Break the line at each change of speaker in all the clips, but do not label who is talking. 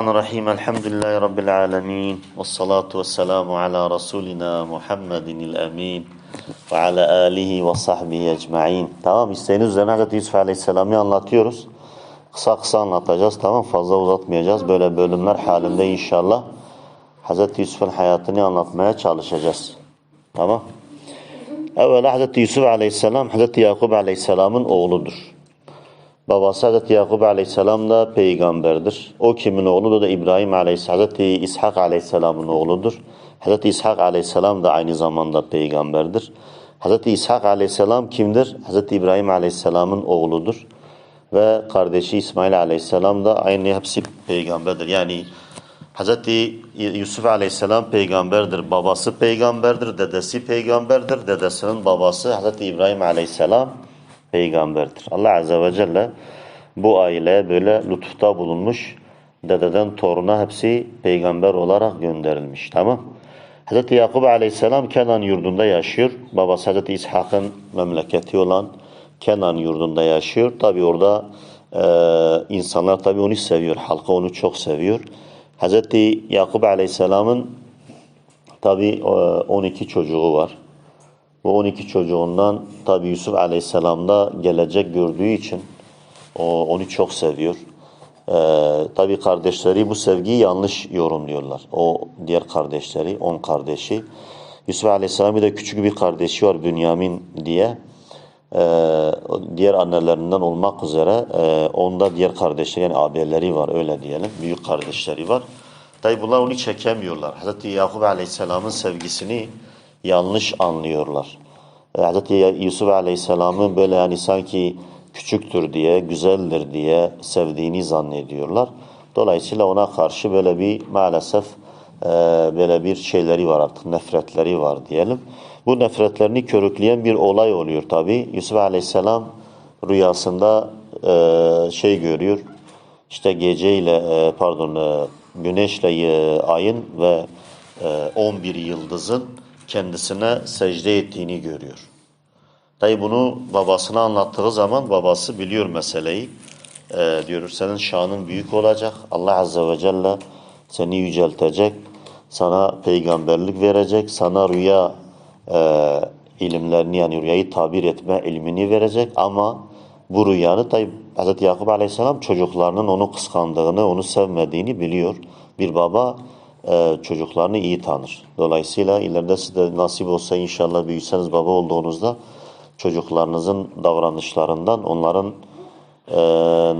Bismillahirrahmanirrahim. Elhamdülillahi Rabbil alemin. Ve salatu ve selamu ala Resulina Muhammedin emin. Ve ala alihi ve sahbihi ecma'in. Tamam isteğiniz üzerine Hz. Yusuf Aleyhisselam'ı anlatıyoruz. Kısa kısa anlatacağız tamam fazla uzatmayacağız. Böyle bölümler halinde inşallah Hz. Yusuf'un hayatını anlatmaya çalışacağız. Tamam. Evvela Hz. Yusuf Aleyhisselam Hz. Yakup Aleyhisselam'ın oğludur. Babası Hazreti Yakup Aleyhisselam da peygamberdir. O kimin oğludur da İbrahim Aleyhisselam, Hazreti İshak Aleyhisselam'ın oğludur. Hazreti İshak Aleyhisselam da aynı zamanda peygamberdir. Hazreti İshak Aleyhisselam kimdir? Hazreti İbrahim Aleyhisselam'ın oğludur. Ve kardeşi İsmail Aleyhisselam da aynı hepsi peygamberdir. Yani Hazreti Yusuf Aleyhisselam peygamberdir. Babası peygamberdir, dedesi peygamberdir. Dedesinin babası Hazreti İbrahim Aleyhisselam peygamberdir. Allah Azze ve Celle bu aileye böyle lütufta bulunmuş. Dededen toruna hepsi peygamber olarak gönderilmiş. Tamam. Hz. Yakup Aleyhisselam Kenan yurdunda yaşıyor. Babası Hz. İshak'ın memleketi olan Kenan yurdunda yaşıyor. Tabi orada e, insanlar tabi onu seviyor. Halka onu çok seviyor. Hz. Yakup Aleyhisselam'ın tabi 12 çocuğu var. Bu 12 çocuğundan tabi Yusuf Aleyhisselam da gelecek gördüğü için o, onu çok seviyor. Ee, tabi kardeşleri bu sevgiyi yanlış yorumluyorlar. O diğer kardeşleri, on kardeşi. Yusuf Aleyhisselam bir de küçük bir kardeşi var Bünyamin diye. Ee, diğer annelerinden olmak üzere e, onda diğer kardeşleri yani abileri var öyle diyelim. Büyük kardeşleri var. Tabi bunlar onu çekemiyorlar. Hazreti Yakup Aleyhisselam'ın sevgisini yanlış anlıyorlar. Hz. Yusuf Aleyhisselam'ı böyle yani sanki küçüktür diye, güzeldir diye sevdiğini zannediyorlar. Dolayısıyla ona karşı böyle bir maalesef e, böyle bir şeyleri var artık, nefretleri var diyelim. Bu nefretlerini körükleyen bir olay oluyor tabi. Yusuf Aleyhisselam rüyasında e, şey görüyor, işte geceyle e, pardon e, güneşle e, ayın ve e, 11 yıldızın kendisine secde ettiğini görüyor. Tabi bunu babasına anlattığı zaman babası biliyor meseleyi. E, diyor senin şanın büyük olacak. Allah Azze ve Celle seni yüceltecek. Sana peygamberlik verecek. Sana rüya e, ilimlerini yani rüyayı tabir etme ilmini verecek. Ama bu rüyanı tabi Hz. Yakup Aleyhisselam çocuklarının onu kıskandığını, onu sevmediğini biliyor. Bir baba çocuklarını iyi tanır. Dolayısıyla ileride size nasip olsa inşallah büyüseniz baba olduğunuzda çocuklarınızın davranışlarından onların e,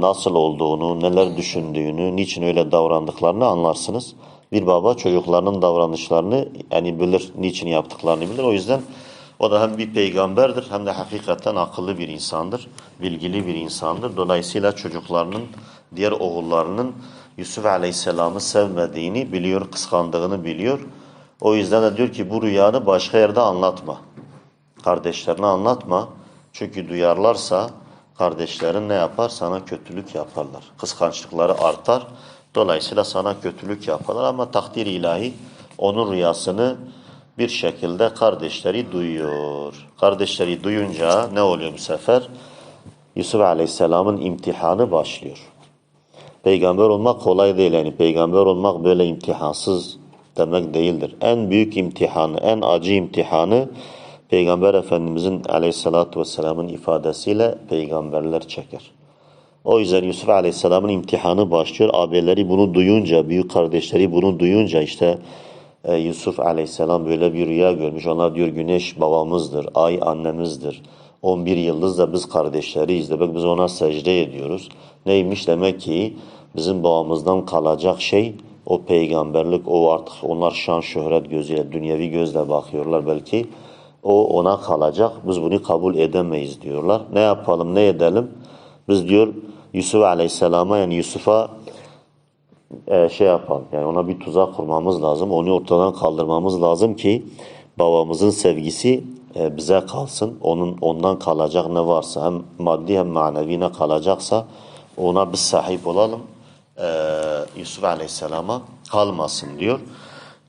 nasıl olduğunu, neler düşündüğünü, niçin öyle davrandıklarını anlarsınız. Bir baba çocuklarının davranışlarını yani bilir, niçin yaptıklarını bilir. O yüzden o da hem bir peygamberdir hem de hakikaten akıllı bir insandır, bilgili bir insandır. Dolayısıyla çocuklarının, diğer oğullarının Yusuf Aleyhisselam'ı sevmediğini biliyor, kıskandığını biliyor. O yüzden de diyor ki bu rüyanı başka yerde anlatma. Kardeşlerine anlatma. Çünkü duyarlarsa kardeşlerin ne yapar? Sana kötülük yaparlar. Kıskançlıkları artar. Dolayısıyla sana kötülük yaparlar ama takdir ilahi onun rüyasını bir şekilde kardeşleri duyuyor. Kardeşleri duyunca ne oluyor bu sefer? Yusuf Aleyhisselam'ın imtihanı başlıyor. Peygamber olmak kolay değil. Yani peygamber olmak böyle imtihansız demek değildir. En büyük imtihanı, en acı imtihanı Peygamber Efendimizin aleyhissalatü vesselamın ifadesiyle peygamberler çeker. O yüzden Yusuf aleyhisselamın imtihanı başlıyor. Abileri bunu duyunca, büyük kardeşleri bunu duyunca işte e, Yusuf aleyhisselam böyle bir rüya görmüş. Onlar diyor güneş babamızdır, ay annemizdir. 11 yıldız da biz kardeşleriyiz. Demek biz ona secde ediyoruz. Neymiş demek ki bizim babamızdan kalacak şey o peygamberlik, o artık onlar şan şöhret gözüyle, dünyevi gözle bakıyorlar belki. O ona kalacak. Biz bunu kabul edemeyiz diyorlar. Ne yapalım, ne edelim? Biz diyor Yusuf Aleyhisselam'a yani Yusuf'a e, şey yapalım. Yani ona bir tuzak kurmamız lazım. Onu ortadan kaldırmamız lazım ki babamızın sevgisi e, bize kalsın. Onun ondan kalacak ne varsa hem maddi hem manevi ne kalacaksa ona biz sahip olalım. E, Yusuf Aleyhisselam'a kalmasın diyor.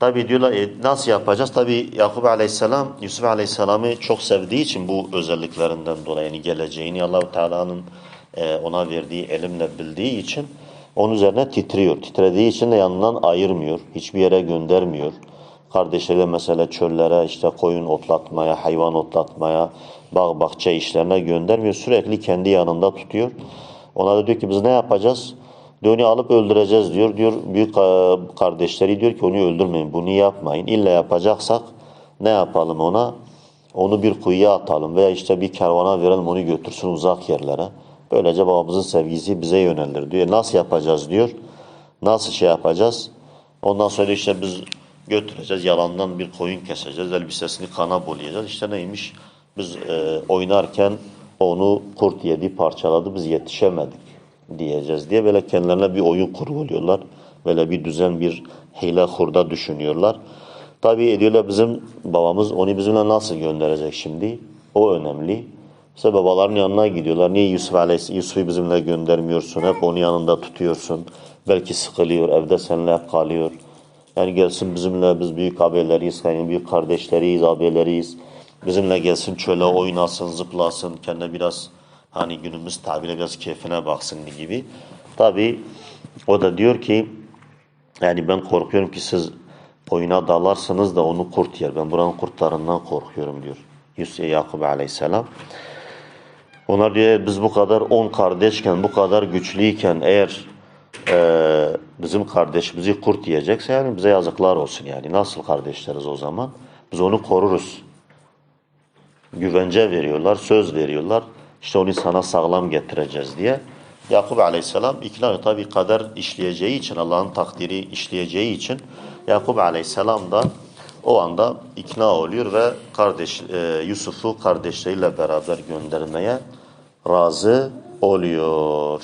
Tabi diyorlar e, nasıl yapacağız? Tabi Yakup Aleyhisselam Yusuf Aleyhisselam'ı çok sevdiği için bu özelliklerinden dolayı yani geleceğini Allahu Teala'nın e, ona verdiği elimle bildiği için Onun üzerine titriyor. Titrediği için de yanından ayırmıyor. Hiçbir yere göndermiyor. Kardeşleriyle mesela çöllere işte koyun otlatmaya, hayvan otlatmaya, bağ bahçe işlerine göndermiyor. Sürekli kendi yanında tutuyor. Ona da diyor ki biz ne yapacağız? Onu alıp öldüreceğiz diyor. Diyor büyük e, kardeşleri diyor ki onu öldürmeyin. Bunu yapmayın. İlla yapacaksak ne yapalım ona? Onu bir kuyuya atalım veya işte bir kervana verelim onu götürsün uzak yerlere. Böylece babamızın sevgisi bize yöneldir diyor. Nasıl yapacağız diyor. Nasıl şey yapacağız? Ondan sonra işte biz götüreceğiz. Yalandan bir koyun keseceğiz. Elbisesini kana bolayacağız. İşte neymiş? Biz e, oynarken onu kurt yedi, parçaladı. Biz yetişemedik diyeceğiz diye böyle kendilerine bir oyun kurguluyorlar. Böyle bir düzen, bir hile hurda düşünüyorlar. Tabii ediyorlar bizim babamız onu bizimle nasıl gönderecek şimdi? O önemli. İşte babaların yanına gidiyorlar. Niye Yusuf Aleyhisselam, Yusuf'u bizimle göndermiyorsun? Hep onu yanında tutuyorsun. Belki sıkılıyor, evde seninle hep kalıyor. Yani gelsin bizimle, biz büyük abileriyiz, yani büyük kardeşleriyiz, abileriyiz. Bizimle gelsin çöle oynasın, zıplasın, kendine biraz hani günümüz tabiriyle biraz keyfine baksın gibi. Tabii o da diyor ki yani ben korkuyorum ki siz oyuna dalarsınız da onu kurt yer. Ben buranın kurtlarından korkuyorum diyor. Yusuf Yakup Aleyhisselam. Onlar diyor biz bu kadar on kardeşken, bu kadar güçlüyken eğer e, bizim kardeşimizi kurt yiyecekse yani bize yazıklar olsun yani. Nasıl kardeşleriz o zaman? Biz onu koruruz. Güvence veriyorlar, söz veriyorlar. İşte onu sana sağlam getireceğiz diye. Yakup Aleyhisselam ikna tabi kader işleyeceği için, Allah'ın takdiri işleyeceği için Yakup Aleyhisselam da o anda ikna oluyor ve kardeş e, Yusuf'u kardeşleriyle beraber göndermeye razı oluyor.